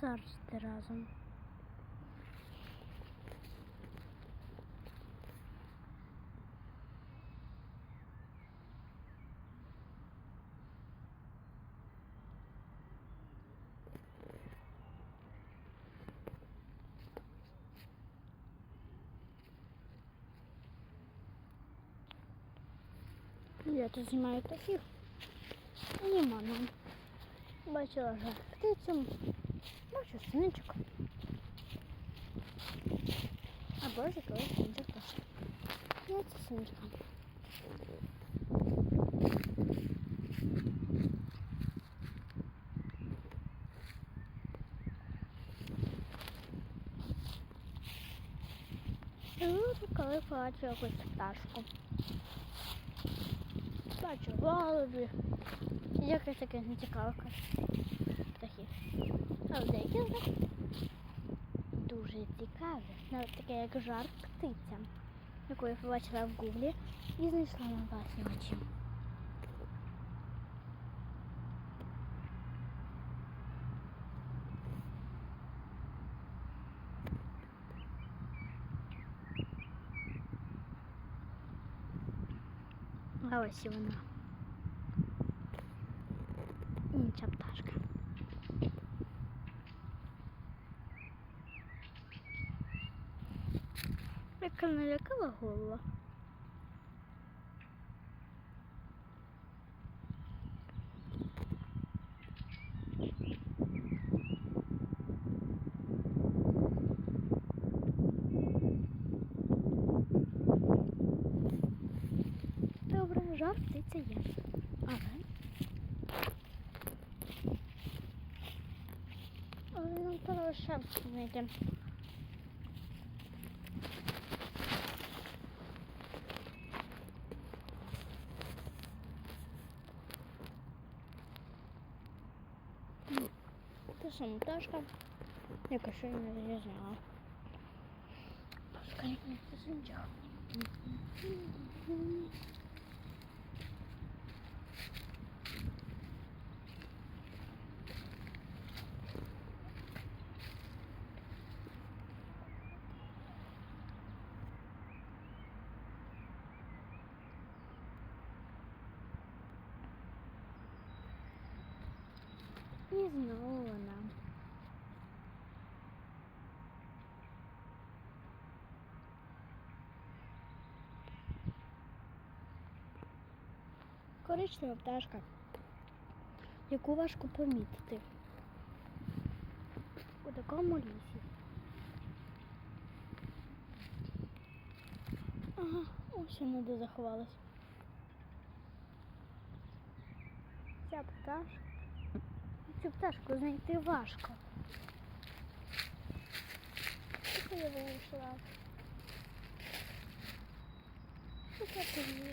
завжди разом. Я тут знімаю таких аніманом. Бачила вже птицю, бачу синичок. А боже, коли синичок. Я це синичка. Коли бачу якусь пташку. Бачу голубі. І Якось таке нецікаве птахів. Але деякі з дуже цікаві. Навіть таке, як жар птиця, яку я побачила в гуглі і знайшла на власні очі. А ось і вона. Інша пташка. Яка налякала голова. Добре, жар птиця є. Але. Але нам треба ще знайти. Та самоташка. Я кашу не зрізняла. Пускай не І знову вона. Коричнева пташка, яку важко помітити у такому лісі. Ага, ось вона де заховалась. Ця пташка. Цю пташку знайти важко. Що я вийшла. Що це тобі?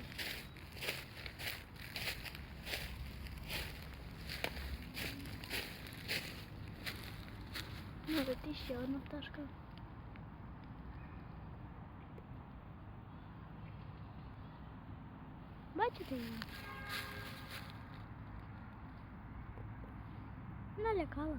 Ну, ти ще одна пташка. Налякала.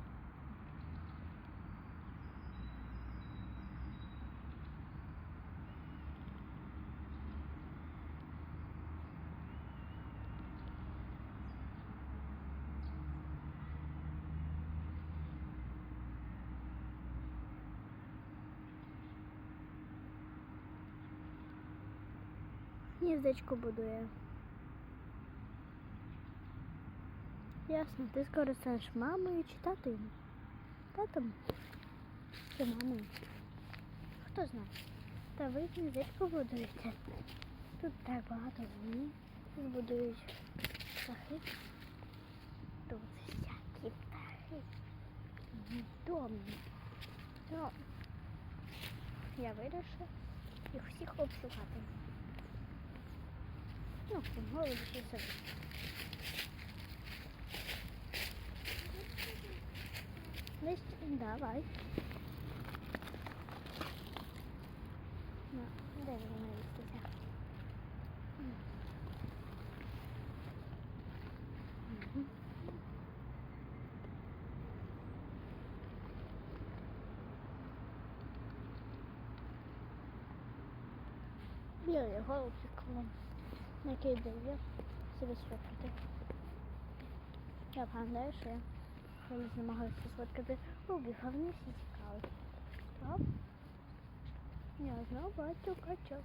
Гніздечко будує. Ясно, ти скоро станеш мамою чи татою? Татом? Чи мамою? Хто знає? Та ви гніздечко будуєте. Тут так багато гнів збудують птахи. Тут всякі птахи. Домні. Ну, я вирішила їх всіх обшукати. Ну, і собі. Давай. Ну, де він навістися? Білий голубчик вам накидає себе сфоткати. Я пам'ятаю, що я колись намагалася сфоткати голубів, а всі цікаві. Оп. Я знову бачу качок.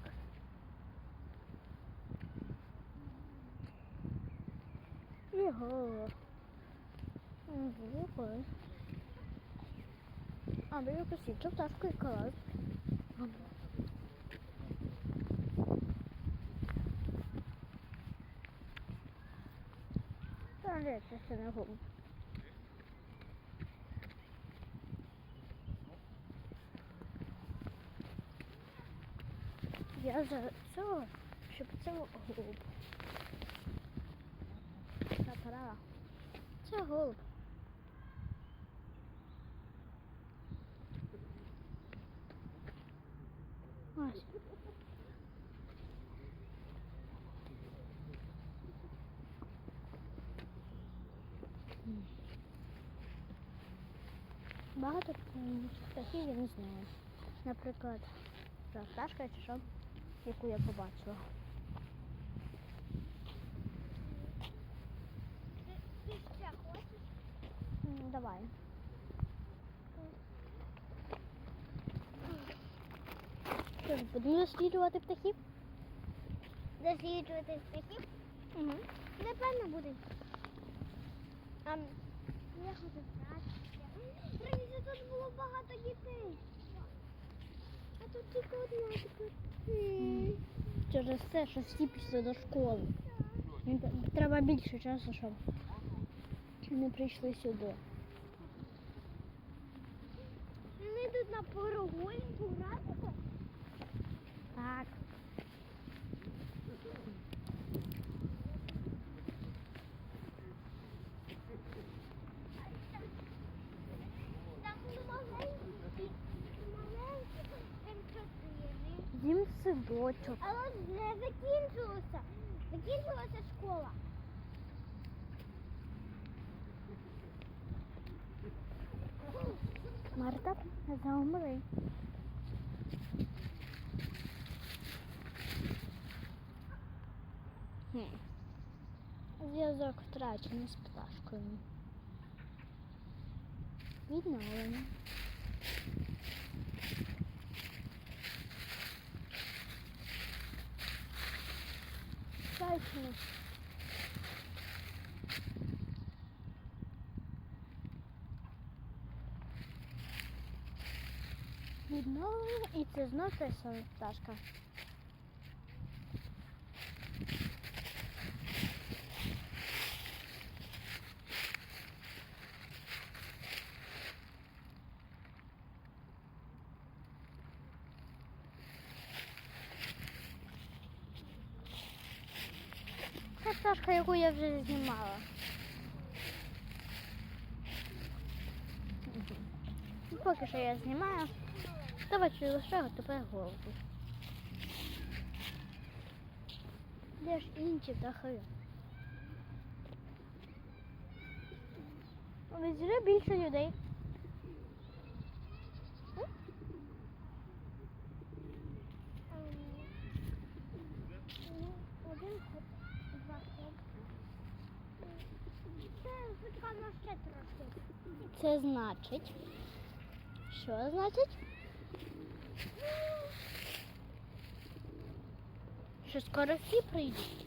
І голуб. А, ви якось цю пташку і колос. Та де це ще не голуб. Я за цього, щоб це голуб. Та пора. Це голуб. Багато птахів я не знаю. Наприклад, пташка чи що, яку я побачила. Ти ще хочеш? М, Давай. Що ж, будемо досліджувати птахів? Досліджувати птахів? Угу. Напевно буде. А я хочу. Раніше тут було багато дітей. А тут тільки одна тепер. Через те, що всі пішли до школи. Треба більше часу, щоб не прийшли сюди. Ми тут на гратися? Так. Так садочок. Але не закінчилося. Закінчилася школа. Марта, заумри. Зв'язок втрачений з пташкою. Відновлено. Точно. Відновлено і це знов та сама пташка. Це яку я вже знімала. Ну, Поки що я знімаю. Давайте лише тепер голову. Де ж інші птахи? Везде більше людей. Почекаємо ще трошки. Це значить. Що значить? Що скоро всі прийдуть.